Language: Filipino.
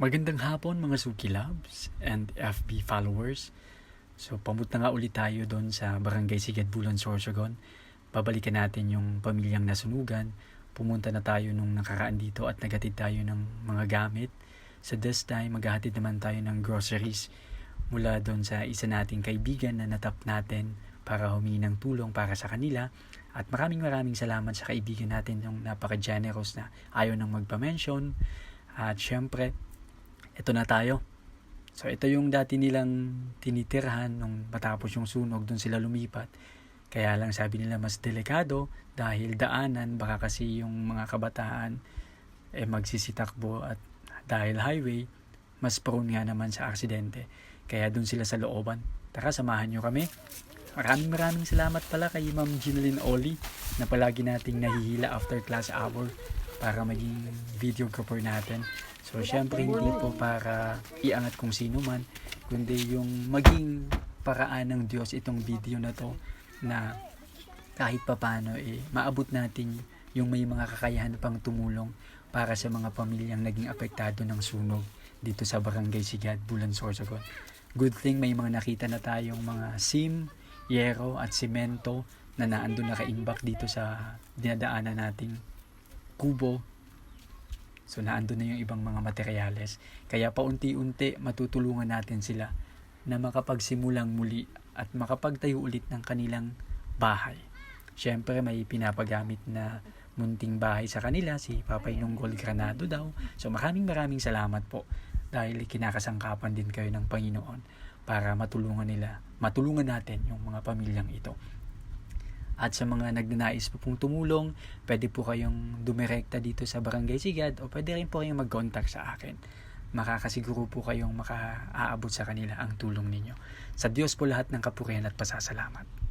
Magandang hapon mga Suki Labs and FB followers. So pamunta nga ulit tayo doon sa Barangay Sigad Bulan, Sorsogon. Babalikan natin yung pamilyang nasunugan. Pumunta na tayo nung nakaraan dito at nagatid tayo ng mga gamit. Sa this time, maghahatid naman tayo ng groceries mula doon sa isa nating kaibigan na natap natin para humingi ng tulong para sa kanila. At maraming maraming salamat sa kaibigan natin yung napaka-generous na ayaw nang magpa-mention. At syempre, ito na tayo. So ito yung dati nilang tinitirhan nung matapos yung sunog, doon sila lumipat. Kaya lang sabi nila mas delikado dahil daanan, baka kasi yung mga kabataan eh magsisitakbo at dahil highway, mas prone nga naman sa aksidente. Kaya doon sila sa looban. Tara, samahan nyo kami. Maraming maraming salamat pala kay Ma'am Ginalyn Oli na palagi nating nahihila after class hour para maging videographer natin. So, syempre hindi po para iangat kung sino man, kundi yung maging paraan ng Diyos itong video na to na kahit papano eh, maabot natin yung may mga kakayahan pang tumulong para sa mga pamilyang naging apektado ng sunog dito sa Barangay Sigad, Bulan, Sorsogon. Good thing may mga nakita na tayong mga sim, yero at simento na naandun nakaimbak dito sa dinadaanan nating kubo. So naandun na yung ibang mga materyales. Kaya paunti-unti matutulungan natin sila na makapagsimulang muli at makapagtayo ulit ng kanilang bahay. Siyempre may pinapagamit na munting bahay sa kanila, si Papay Nunggol Granado daw. So maraming maraming salamat po dahil kinakasangkapan din kayo ng Panginoon para matulungan nila, matulungan natin yung mga pamilyang ito. At sa mga nagnanais po pong tumulong, pwede po kayong dumirekta dito sa Barangay Sigad o pwede rin po kayong mag-contact sa akin. Makakasiguro po kayong makaaabot sa kanila ang tulong ninyo. Sa Diyos po lahat ng kapurihan at pasasalamat.